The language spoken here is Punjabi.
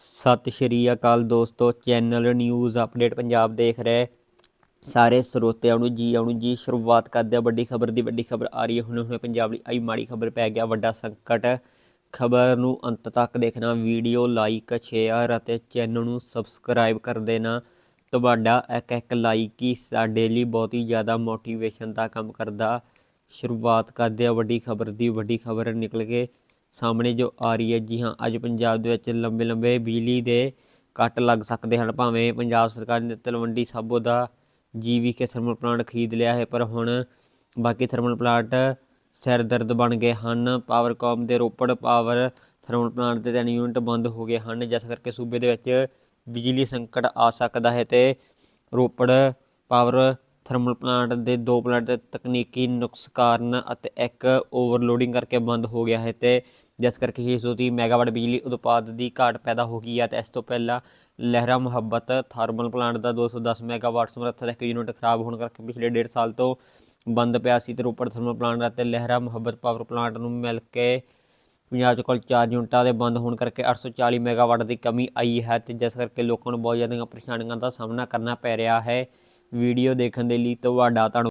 ਸਤਿ ਸ਼੍ਰੀ ਅਕਾਲ ਦੋਸਤੋ, ਚੈਨਲ ਨਿਊਜ਼ ਅਪਡੇਟ ਪੰਜਾਬ ਦੇਖ ਰਹੇ। ਸਾਰੇ ਸਰੋਤਿਆਂ ਨੂੰ ਜੀ ਆਉਣ ਜੀ, ਸ਼ੁਰੂਆਤ ਕਰਦੇ ਹਾਂ ਵੱਡੀ ਖਬਰ ਦੀ। ਵੱਡੀ ਖਬਰ ਆ ਰਹੀ ਹੈ, ਹੁਣੇ ਹੁਣੇ ਪੰਜਾਬ ਲਈ ਆਈ ਮਾੜੀ ਖਬਰ ਪੈ ਗਿਆ, ਵੱਡਾ ਸੰਕਟ। ਖਬਰ ਨੂੰ ਅੰਤ ਤੱਕ ਦੇਖਣਾ, ਵੀਡੀਓ ਲਾਈਕ, ਸ਼ੇਅਰ ਅਤੇ ਚੈਨਲ ਨੂੰ ਸਬਸਕ੍ਰਾਈਬ ਕਰ ਦੇਣਾ। ਤੁਹਾਡਾ ਇੱਕ ਇੱਕ ਲਾਈਕ ਹੀ ਸਾਡੇ ਲਈ ਬਹੁਤ ਹੀ ਜ਼ਿਆਦਾ ਮੋਟੀਵੇਸ਼ਨ ਦਾ ਕੰਮ ਕਰਦਾ। ਸ਼ੁਰੂਆਤ ਕਰਦੇ ਹਾਂ ਵੱਡੀ ਖਬਰ ਦੀ, ਵੱਡੀ ਖਬਰ ਨਿਕਲ ਕੇ ਸਾਹਮਣੇ ਜੋ ਆ ਰਹੀ ਹੈ ਜੀ ਹਾਂ, ਅੱਜ ਪੰਜਾਬ ਦੇ ਵਿੱਚ ਲੰਬੇ ਲੰਬੇ ਬਿਜਲੀ ਦੇ ਕੱਟ ਲੱਗ ਸਕਦੇ ਹਨ। ਭਾਵੇਂ ਪੰਜਾਬ ਸਰਕਾਰ ਨੇ ਤਲਵੰਡੀ ਸਾਬੋ ਦਾ ਜੀਵੀਕੇ ਥਰਮਲ ਪਲਾਂਟ ਖਰੀਦ ਲਿਆ ਹੈ, ਪਰ ਹੁਣ ਬਾਕੀ ਥਰਮਲ ਪਲਾਂਟ ਸਿਰ ਦਰਦ ਬਣ ਗਏ ਹਨ। ਪਾਵਰਕਾਮ ਦੇ ਰੋਪੜ ਪਾਵਰ ਥਰਮਲ ਪਲਾਂਟ ਦੇ ਤਿੰਨ ਯੂਨਿਟ ਬੰਦ ਹੋ ਗਏ ਹਨ। ਜਿਸ ਕਰਕੇ ਸੂਬੇ ਦੇ ਵਿੱਚ ਬਿਜਲੀ ਸੰਕਟ ਆ ਸਕਦਾ ਹੈ ਤੇ ਰੋਪੜ ਪਾਵਰ ਥਰਮਲ ਪਲਾਂਟ ਦੇ ਦੋ ਪਲਾਂਟ ਤਕਨੀਕੀ ਨੁਕਸ ਕਾਰਨ ਅਤੇ ਇੱਕ ਓਵਰਲੋਡਿੰਗ ਕਰਕੇ ਬੰਦ ਹੋ ਗਿਆ ਹੈ ਤੇ ਜਿਸ ਕਰਕੇ 630 ਮੈਗਾਵਾਟ ਬਿਜਲੀ ਉਤਪਾਦ ਦੀ ਘਾਟ ਪੈਦਾ ਹੋ ਗਈ ਹੈ ਤੇ ਇਸ ਤੋਂ ਪਹਿਲਾਂ ਲਹਿਰਾ ਮੁਹੱਬਤ ਥਰਮਲ ਪਲਾਂਟ ਦਾ 210 ਮੈਗਾਵਾਟ ਸਮਰੱਥਾ ਦਾ ਇੱਕ ਯੂਨਿਟ ਖਰਾਬ ਹੋਣ ਕਰਕੇ ਪਿਛਲੇ ਡੇਢ ਸਾਲ ਤੋਂ ਬੰਦ ਪਿਆ ਸੀ ਤੇ ਰੋਪੜ ਥਰਮਲ ਪਲਾਂਟ ਅਤੇ ਲਹਿਰਾ ਮੁਹੱਬਤ ਪਾਵਰ ਪਲਾਂਟ ਨੂੰ ਮਿਲ ਕੇ ਪੰਜਾਬ 'ਚ ਕੁੱਲ 4 ਯੂਨਿਟਾਂ ਦੇ ਬੰਦ ਹੋਣ ਕਰਕੇ 840 ਮੈਗਾਵਾਟ ਦੀ ਕਮੀ ਆਈ ਹੈ ਤੇ ਜਿਸ ਕਰਕੇ ਲੋਕਾਂ ਨੂੰ ਬਹੁਤ ਜ਼ਿਆਦਾ ਪਰੇਸ਼ਾਨੀਆਂ ਦਾ ਸਾਹਮਣਾ ਕਰਨਾ ਪੈ ਰਿਹਾ ਹੈ। ਵੀਡੀਓ ਦੇਖਣ ਦੇ ਲਈ ਤੁਹਾਡਾ ਧੰਨਵਾਦ।